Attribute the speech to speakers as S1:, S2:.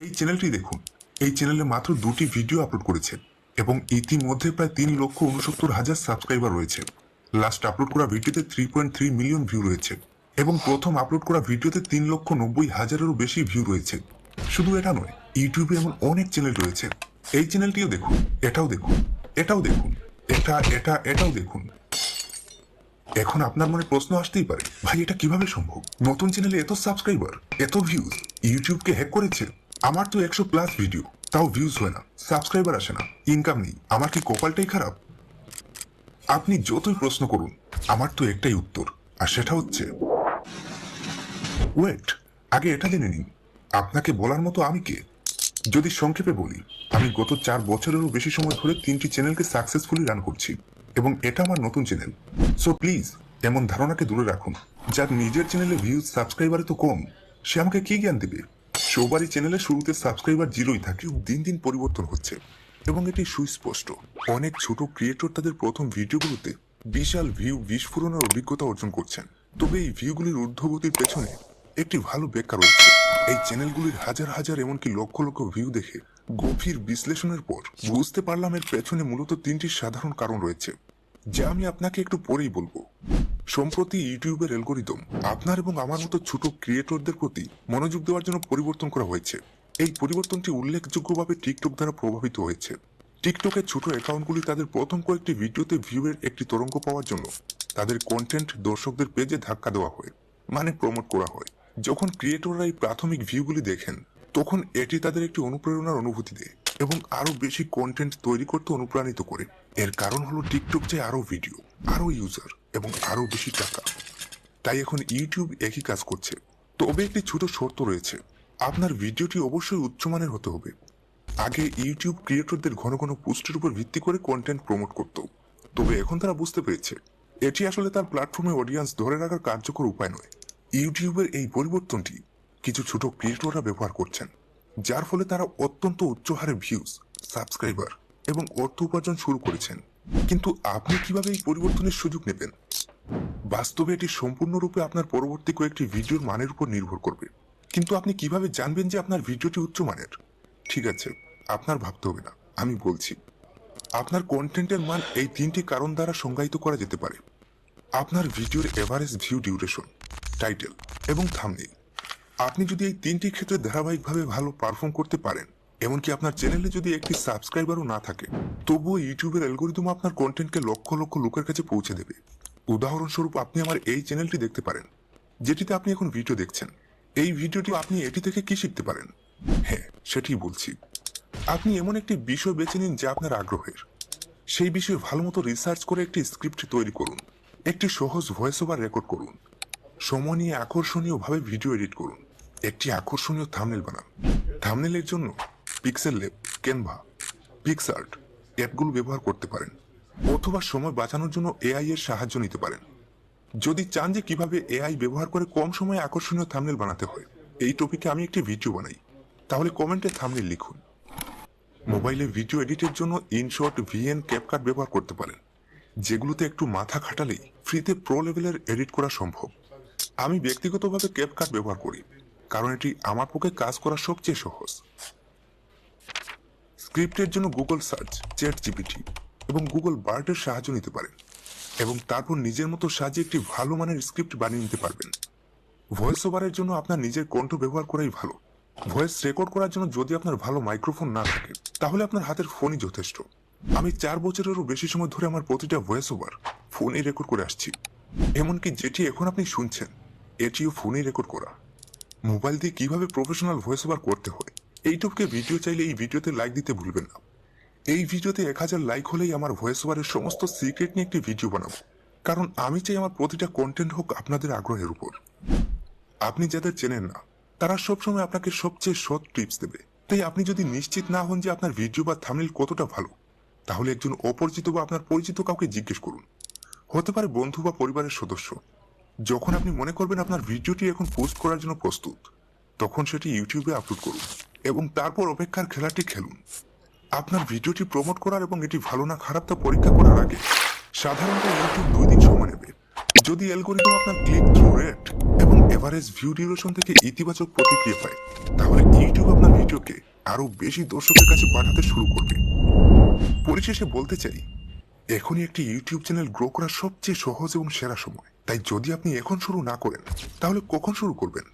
S1: এই চ্যানেলটি দেখুন। এই চ্যানেলে মাত্র দুটি ভিডিও আপলোড করেছে এবং ইতিমধ্যে প্রায় তিন লক্ষ উনসত্তর হাজার সাবস্ক্রাইবার রয়েছে। লাস্ট আপলোড করা ভিডিওতে three point three million view রয়েছে এবং প্রথম আপলোড করা ভিডিওতে তিন লক্ষ নব্বই হাজারেরও বেশি ভিউ রয়েছে। শুধু এটা নয় ইউটিউবে এমন অনেক চ্যানেল রয়েছে। এই চ্যানেলটিও দেখুন, এটাও দেখুন এটাও দেখুন, এটা এটা, এটাও দেখুন। এখন আপনার মনে প্রশ্ন আসতেই পারে, ভাই, এটা কীভাবে সম্ভব? নতুন চ্যানেলে এত সাবস্ক্রাইবার এত ভিউজ ইউটিউবকে হ্যাক করেছে? আমার তো একশো প্লাস ভিডিও তাও ভিউজ হয় না সাবস্ক্রাইবার আসে না ইনকাম নেই, আমার কি কপালটাই খারাপ? আপনি যতই প্রশ্ন করুন, আমার তো একটাই উত্তর, আর সেটা হচ্ছে ওয়েট আগে এটা জেনে নিন, আপনাকে বলার মতো আমি কে? যদি সংক্ষেপে বলি, আমি গত চার বছরেরও বেশি সময় ধরে তিনটি চ্যানেলকে সাকসেসফুলি রান করছি, এবং এটা আমার নতুন চ্যানেল। সো প্লিজ এমন ধারণাকে দূরে রাখুন, যার নিজের চ্যানেলে ভিউজ সাবস্ক্রাইবারে তো কম, সে আমাকে কি জ্ঞান দেবে? সবারই চ্যানেলে শুরুতে সাবস্ক্রাইবার জিরোই থাকে দিন দিন পরিবর্তন হচ্ছে। এবং এটি সুস্পষ্ট। অনেক ছোট ক্রিয়েটর তাদের প্রথম ভিডিওগুলোতে বিশাল ভিউ বিস্ফোরণের অভিজ্ঞতা অর্জন করছেন। তবে এই ভিউগুলির ঊর্ধ্বগতির পেছনে একটি ভালো ব্যাখ্যা রয়েছে। এই চ্যানেলগুলির হাজার হাজার এমনকি লক্ষ লক্ষ ভিউ দেখে গভীর বিশ্লেষণের পর বুঝতে পারলাম এর পেছনে মূলত তিনটি সাধারণ কারণ রয়েছে। যা আমি আপনাকে একটু পরেই বলব। সম্প্রতি ইউটিউবের অ্যালগোরিদম আপনার এবং আমার মতো ছোট ক্রিয়েটরদের প্রতি মনোযোগ দেওয়ার জন্য পরিবর্তন করা হয়েছে। এই পরিবর্তনটি উল্লেখযোগ্যভাবে টিকটক দ্বারা প্রভাবিত হয়েছে। টিকটকের ছোট অ্যাকাউন্টগুলি তাদের প্রথম কয়েকটি ভিডিওতে ভিউয়ের একটি তরঙ্গ পাওয়ার জন্য তাদের কন্টেন্ট দর্শকদের পেজে ধাক্কা দেওয়া হয় মানে প্রমোট করা হয়। যখন ক্রিয়েটররা এই প্রাথমিক ভিউগুলি দেখেন, তখন এটি তাদের একটি অনুপ্রেরণার অনুভূতি দেয় এবং আরও বেশি কন্টেন্ট তৈরি করতে অনুপ্রাণিত করে। এর কারণ হলো টিকটক চাই আরও ভিডিও আরও ইউজার এবং আরও বেশি টাকা। তাই এখন ইউটিউব একই কাজ করছে। তবে একটি ছোট শর্ত রয়েছে। আপনার ভিডিওটি অবশ্যই উচ্চমানের হতে হবে। আগে ইউটিউব ক্রিয়েটরদের ঘন ঘন পোস্টের উপর ভিত্তি করে কন্টেন্ট প্রমোট করত। তবে এখন তারা বুঝতে পেরেছে, এটি আসলে তার প্ল্যাটফর্মে অডিয়েন্স ধরে রাখার কার্যকর উপায় নয়। ইউটিউবের এই পরিবর্তনটি কিছু ছোট ক্রিয়েটররা ব্যবহার করছেন, যার ফলে তারা অত্যন্ত উচ্চ হারে ভিউজ সাবস্ক্রাইবার এবং অর্থ উপার্জন শুরু করেছেন। কিন্তু আপনি কীভাবে এই পরিবর্তনের সুযোগ নেবেন? বাস্তবে এটি সম্পূর্ণরূপে আপনার পরবর্তী কয়েকটি ভিডিওর মানের উপর নির্ভর করবে। কিন্তু আপনি কীভাবে জানবেন যে আপনার ভিডিওটি উচ্চমানের ঠিক আছে, আপনার ভাবতে হবে না, আমি বলছি। আপনার কন্টেন্টের মান এই তিনটি কারণ দ্বারা সংজ্ঞায়িত করা যেতে পারে। আপনার ভিডিওর এভারেজ ভিউ ডিউরেশন, টাইটেল এবং থামনেল আপনি যদি এই তিনটি ক্ষেত্রে ধারাবাহিকভাবে ভালো পারফর্ম করতে পারেন, এমনকি আপনার চ্যানেলে যদি একটি সাবস্ক্রাইবারও না থাকে, তবুও ইউটিউবের অ্যালগোরিদম আপনার কন্টেন্টকে লক্ষ লক্ষ লোকের কাছে পৌঁছে দেবে। উদাহরণস্বরূপ আপনি আমার এই চ্যানেলটি দেখতে পারেন, যেটিতে আপনি এখন ভিডিও দেখছেন। এই ভিডিওটি আপনি এটি থেকে কি শিখতে পারেন? হ্যাঁ সেটাই বলছি। আপনি এমন একটি বিষয় বেছে নিন যা আপনার আগ্রহের। সেই বিষয়ে ভালো মতো রিসার্চ করে একটি স্ক্রিপ্ট তৈরি করুন, একটি সহজ ভয়েস ওভার রেকর্ড করুন, সময় নিয়ে আকর্ষণীয়ভাবে ভিডিও এডিট করুন, একটি আকর্ষণীয় থামনেল বানান। থামনেলের জন্য পিক্সেল লেব ক্যানভা পিক্সার্ট অ্যাপগুলো ব্যবহার করতে পারেন। অথবা সময় বাঁচানোর জন্য এআই এর সাহায্য নিতে পারেন। যদি চান যে কীভাবে এআই ব্যবহার করে কম সময়ে আকর্ষণীয় থামনেল বানাতে হয়, এই টপিকে আমি একটি ভিডিও বানাই। তাহলে কমেন্টে থামনেল লিখুন। মোবাইলে ভিডিও এডিটের জন্য ইনশট ভিএন ক্যাপকাট ব্যবহার করতে পারেন, যেগুলোতে একটু মাথা খাটালেই ফ্রিতে প্রো লেভেলের এডিট করা সম্ভব। আমি ব্যক্তিগতভাবে ক্যাপকাট ব্যবহার করি, কারণ এটি আমার পক্ষে কাজ করা সবচেয়ে সহজ। স্ক্রিপ্টের জন্য গুগল সার্চ চ্যাট জিপিটি এবং গুগল বার্ডের সাহায্য নিতে পারেন। এবং তারপর নিজের মতো সাজিয়ে একটি ভালো মানের স্ক্রিপ্ট বানিয়ে নিতে পারবেন। ভয়েস ওভারের জন্য আপনার নিজের কণ্ঠ ব্যবহার করাই ভালো। ভয়েস রেকর্ড করার জন্য যদি আপনার ভালো মাইক্রোফোন না থাকে, তাহলে আপনার হাতের ফোনই যথেষ্ট। আমি চার বছরেরও বেশি সময় ধরে আমার প্রতিটা ভয়েস ওভার ফোনে রেকর্ড করে আসছি। এমনকি যেটি এখন আপনি শুনছেন, এটিও ফোনে রেকর্ড করা। মোবাইল দিয়ে কীভাবে প্রফেশনাল ভয়েস ওভার করতে হয়, এইটুকুকে ভিডিও চাইলে এই ভিডিওতে লাইক দিতে ভুলবেন না। এই ভিডিওতে এক হাজার লাইক হলেই আমার ভয়েস ওভারের সমস্ত সিক্রেট নিয়ে একটি ভিডিও বানাবো। কারণ আমি চাই আমার প্রতিটা কন্টেন্ট হোক আপনাদের আগ্রহের উপর। আপনি যাদের চেনেন না, তারা সবসময় আপনাকে সবচেয়ে সৎ টিপস দেবে। তাই আপনি যদি নিশ্চিত না হন যে আপনার ভিডিও বা থামনেল কতটা ভালো, তাহলে একজন অপরিচিত বা আপনার পরিচিত কাউকে জিজ্ঞেস করুন। হতে পারে বন্ধু বা পরিবারের সদস্য। যখন আপনি মনে করবেন আপনার ভিডিওটি এখন পোস্ট করার জন্য প্রস্তুত, তখন সেটি ইউটিউবে আপলোড করুন এবং তারপর অপেক্ষার খেলাটি খেলুন। আপনার ভিডিওটি প্রমোট করার এবং এটি ভালো না খারাপ তা পরীক্ষা করার আগে সাধারণত ইউটিউব দুই দিন সময় নেবে। যদি অ্যালগোরিদম আপনার ক্লিক থ্রু রেট এবং এভারেজ ভিউ ডিউরেশন থেকে ইতিবাচক প্রতিক্রিয়া পায়, তাহলে ইউটিউব আপনার ভিডিওকে আরও বেশি দর্শকের কাছে পাঠাতে শুরু করবে। পরিশেষে বলতে চাই, এখনই একটি ইউটিউব চ্যানেল গ্রো করা সবচেয়ে সহজ এবং সেরা সময়। তাই যদি আপনি এখন শুরু না করেন, তাহলে কখন শুরু করবেন?